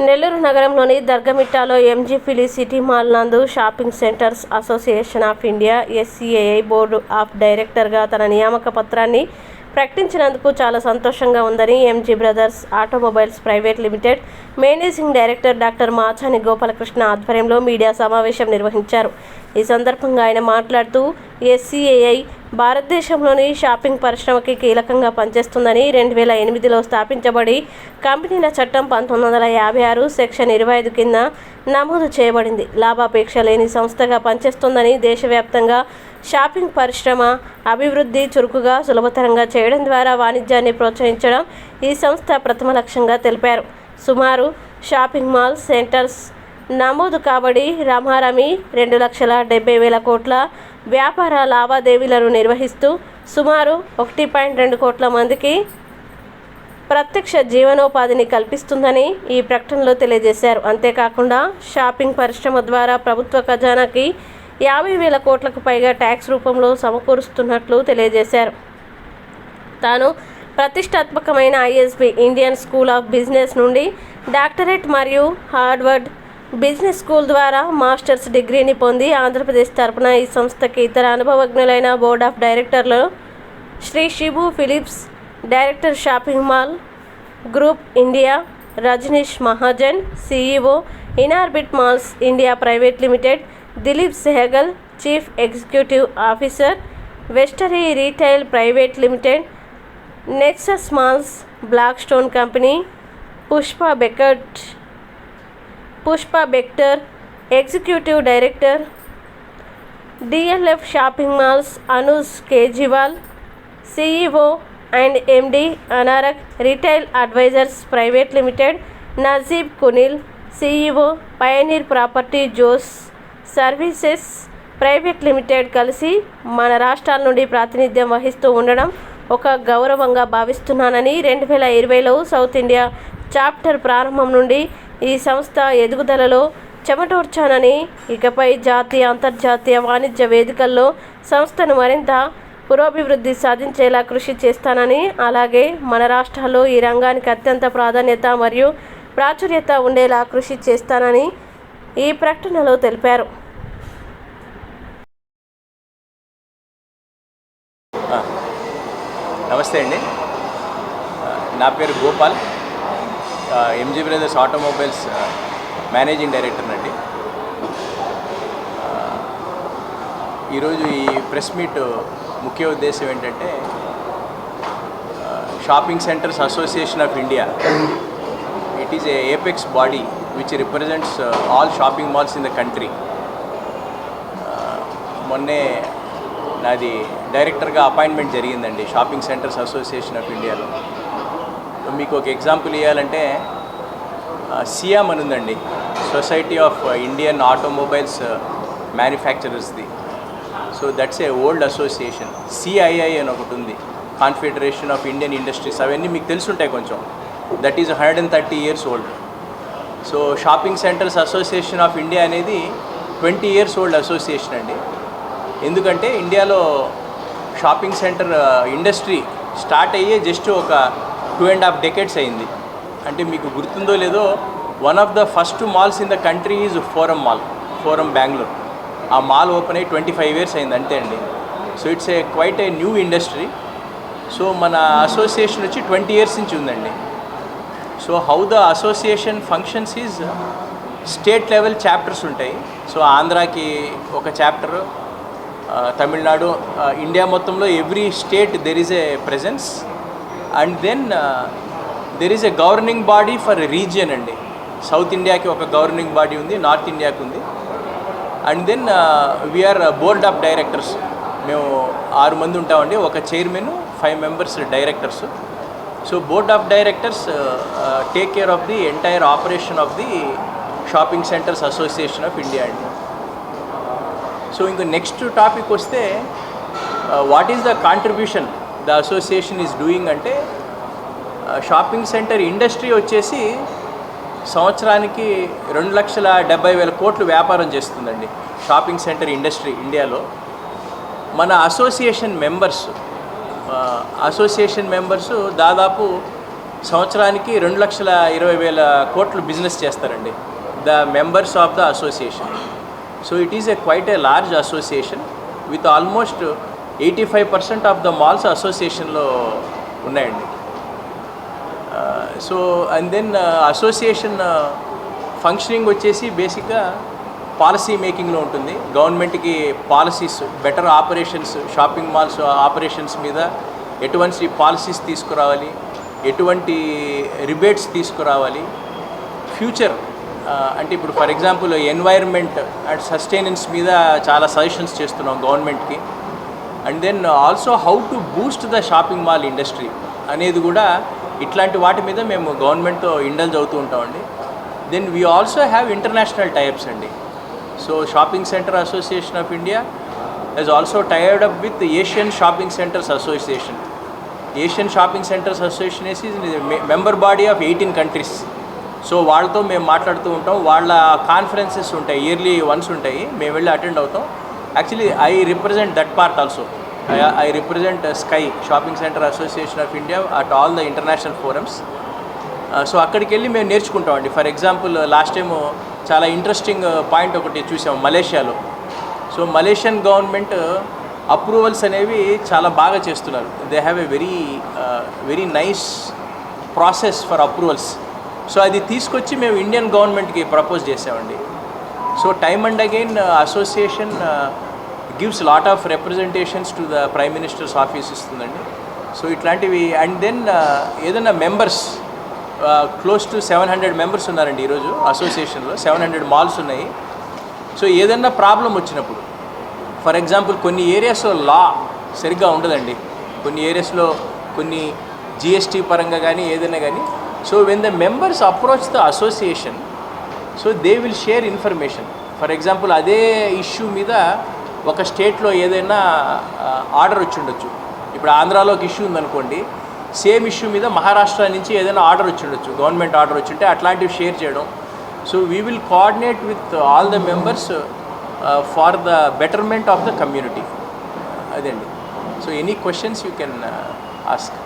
నెల్లూరు నగరంలోని దర్గమిట్టాలో MG felicity mall నందు shopping centres association of India SCAI board of డైరెక్టర్గా తన నియామక పత్రాన్ని ప్రకటించినందుకు చాలా సంతోషంగా ఉందని MG brothers automobiles private limited managing director doctor Machani Gopalakrishna ఆధ్వర్యంలో మీడియా సమావేశం నిర్వహించారు. ఈ సందర్భంగా ఆయన మాట్లాడుతూ ఎస్సీఏఐ భారతదేశంలోని షాపింగ్ పరిశ్రమకి కీలకంగా పనిచేస్తుందని రెండు వేల ఎనిమిదిలో స్థాపించబడి కంపెనీల చట్టం పంతొమ్మిది వందల యాభై ఆరు సెక్షన్ ఇరవై ఐదు కింద నమోదు చేయబడింది. లాభాపేక్ష లేని సంస్థగా పనిచేస్తుందని దేశవ్యాప్తంగా షాపింగ్ పరిశ్రమ అభివృద్ధి చురుకుగా సులభతరంగా చేయడం ద్వారా వాణిజ్యాన్ని ప్రోత్సహించడం ఈ సంస్థ ప్రథమ లక్ష్యంగా తెలిపారు. సుమారు షాపింగ్ మాల్ సెంటర్స్ నమోదు కాబడి రమారమి రెండు లక్షల డెబ్బై వేల కోట్ల వ్యాపార లావాదేవీలను నిర్వహిస్తూ సుమారు ఒకటి పాయింట్ రెండు కోట్ల మందికి ప్రత్యక్ష జీవనోపాధిని కల్పిస్తుందని ఈ ప్రకటనలో తెలియజేశారు. అంతేకాకుండా షాపింగ్ పరిశ్రమ ద్వారా ప్రభుత్వ ఖజానాకి యాభై వేల కోట్లకు పైగా ట్యాక్స్ రూపంలో సమకూరుస్తున్నట్లు తెలియజేశారు. తాను ప్రతిష్టాత్మకమైన ISB Indian school of business నుండి డాక్టరేట్ మరియు హార్వర్డ్ బిజినెస్ స్కూల్ ద్వారా మాస్టర్స్ డిగ్రీని పొంది ఆంధ్రప్రదేశ్ తరపున ఈ సంస్థకి ఇతర అనుభవజ్ఞులైన బోర్డ్ ఆఫ్ డైరెక్టర్లు Shri Shibu Philips director shopping mall group India Rajneesh Mahajan CEO Inorbit malls India private limited Dilip Sehgal chief executive officer వెస్టరీ retail private limited Nexus malls Blackstone company Pushpa బెకట్ Pushpa Bector executive director DLF shopping malls Anuj Kejriwal CEO and MD Anarock retail advisors private limited Najeeb Kunil CEO pioneer property Jose services private limited కలిసి మన రాష్ట్రాల నుండి ప్రాతినిధ్యం వహిస్తూ ఉండడం ఒక గౌరవంగా భావిస్తున్నానని రెండు వేల ఇరవైలో సౌత్ ఇండియా చాప్టర్ ప్రారంభం నుండి ఈ సంస్థ ఎదుగుదలలో చెమటోర్చానని ఇకపై జాతీయ అంతర్జాతీయ వాణిజ్య వేదికల్లో సంస్థను మరింత పురోభివృద్ధి సాధించేలా కృషి చేస్తానని అలాగే మన రాష్ట్రాల్లో ఈ రంగానికి అత్యంత ప్రాధాన్యత మరియు ప్రాచుర్యత ఉండేలా కృషి చేస్తానని ఈ ప్రకటనలో తెలిపారు. నమస్తే అండి. నా పేరు Gopal. MG brothers automobiles managing director అండి. ఈరోజు ఈ ప్రెస్ మీట్ ముఖ్య ఉద్దేశం ఏంటంటే shopping centres association of India it is a apex body which represents all shopping malls in the country మొన్నే నాది డైరెక్టర్గా అపాయింట్మెంట్ జరిగిందండి షాపింగ్ సెంటర్స్ అసోసియేషన్ ఆఫ్ ఇండియాలో మీకు ఒక ఎగ్జాంపుల్ ఇవ్వాలంటే సియామ్ అని ఉందండి society of Indian automobiles మ్యానుఫ్యాక్చరర్స్ది so that's a old association CII అని ఒకటి ఉంది కాన్ఫెడరేషన్ ఆఫ్ ఇండియన్ ఇండస్ట్రీస్ అవన్నీ మీకు తెలుసుంటాయి కొంచెం. That is hundred and thirty years old so shopping centres association of India అనేది ట్వంటీ ఇయర్స్ ఓల్డ్ అసోసియేషన్ అండి. ఎందుకంటే ఇండియాలో షాపింగ్ సెంటర్ ఇండస్ట్రీ స్టార్ట్ అయ్యే జస్ట్ ఒక టూ అండ్ హాఫ్ డెకెట్స్ అయింది. అంటే మీకు గుర్తుందో లేదో one of the first malls in the country is Forum mall Forum Bengaluru. ఆ మాల్ ఓపెన్ అయ్యి ట్వంటీ ఫైవ్ ఇయర్స్ అయింది అంతే అండి. So it's a quite a new industry. So మన అసోసియేషన్ వచ్చి ట్వంటీ ఇయర్స్ నుంచి ఉందండి. So how the association functions is state level chapters ఉంటాయి. సో ఆంధ్రాకి ఒక చాప్టర్ తమిళనాడు ఇండియా మొత్తంలో every state there is a presence and then there is a governing body for region అండి. South ఇండియాకి ఒక గవర్నింగ్ బాడీ ఉంది నార్త్ ఇండియాకి ఉంది. And then we are board of directors మేము ఆరు మంది ఉంటామండి ఒక chairman five members directors so board of directors take care of the entire operation of the shopping centres association of India అండి so ఇంక నెక్స్ట్ టాపిక్ వస్తే what is the contribution the association is doing అంటే shopping centre industry వచ్చేసి సంవత్సరానికి రెండు లక్షల డెబ్బై వేల కోట్లు వ్యాపారం చేస్తుందండి. షాపింగ్ సెంటర్ ఇండస్ట్రీ ఇండియాలో మన అసోసియేషన్ మెంబర్స్ అసోసియేషన్ మెంబర్స్ దాదాపు సంవత్సరానికి రెండు లక్షల ఇరవై వేల కోట్లు బిజినెస్ చేస్తారండి. The members of the association so it is a quite a large association with almost eighty five percent of the malls అసోసియేషన్లో ఉన్నాయండి so and then association functioning వచ్చేసి బేసిక్గా పాలసీ మేకింగ్లో ఉంటుంది. గవర్నమెంట్కి policies better operations shopping malls operations మీద ఎటువంటి policies తీసుకురావాలి ఎటువంటి రిబేట్స్ తీసుకురావాలి ఫ్యూచర్ అంటే ఇప్పుడు for example environment and sustenance మీద చాలా సజెషన్స్ చేస్తున్నాం గవర్నమెంట్కి. And then also how to boost the shopping mall industry అనేది కూడా ఇట్లాంటి వాటి మీద మేము గవర్నమెంట్తో ఇండల్జ్ అవుతూ ఉంటామండి. Then we also have international types అండి. So shopping centre association of India has also tired up with Asian shopping centres association Asian shopping centres association వేసి member body of eighteen countries so వాళ్ళతో మేము మాట్లాడుతూ ఉంటాం. వాళ్ళ conferences ఉంటాయి yearly once ఉంటాయి. మేము వెళ్ళి అటెండ్ అవుతాం. Actually I represent that part also I represent sky shopping centre association of India at all the international forums so అక్కడికి వెళ్ళి మేము నేర్చుకుంటామండి. ఫర్ ఎగ్జాంపుల్ లాస్ట్ టైము చాలా ఇంట్రెస్టింగ్ పాయింట్ ఒకటి చూసాము మలేషియాలో. సో మలేషియన్ గవర్నమెంట్ అప్రూవల్స్ అనేవి చాలా బాగా చేస్తున్నారు. They have a very very nice process for approvals so అది తీసుకొచ్చి మేము ఇండియన్ గవర్నమెంట్కి ప్రపోజ్ చేసామండి. So time and again association gives lot of representations to the prime minister's office ఇస్తుందండి. సో ఇట్లాంటివి అండ్ దెన్ ఏదైనా members close to seven hundred members ఉన్నారండి ఈరోజు అసోసియేషన్లో సెవెన్ హండ్రెడ్ మాల్స్ ఉన్నాయి. సో ఏదైనా ప్రాబ్లం వచ్చినప్పుడు ఫర్ ఎగ్జాంపుల్ కొన్ని ఏరియాస్లో లా సరిగ్గా ఉండదండి. కొన్ని ఏరియాస్లో కొన్ని జిఎస్టీ పరంగా కానీ ఏదైనా కానీ so when the members approach the association so they will share information for example అదే ఇష్యూ మీద ఒక స్టేట్లో ఏదైనా ఆర్డర్ వచ్చి ఉండొచ్చు. ఇప్పుడు ఆంధ్రాలో ఒక ఇష్యూ ఉందనుకోండి సేమ్ ఇష్యూ మీద మహారాష్ట్ర నుంచి ఏదైనా ఆర్డర్ వచ్చిండొచ్చు గవర్నమెంట్ ఆర్డర్ వచ్చి ఉంటే అట్లాంటివి షేర్ చేయడం. So we will coordinate with all the members for the betterment of the community అదండి. So any questions you can ask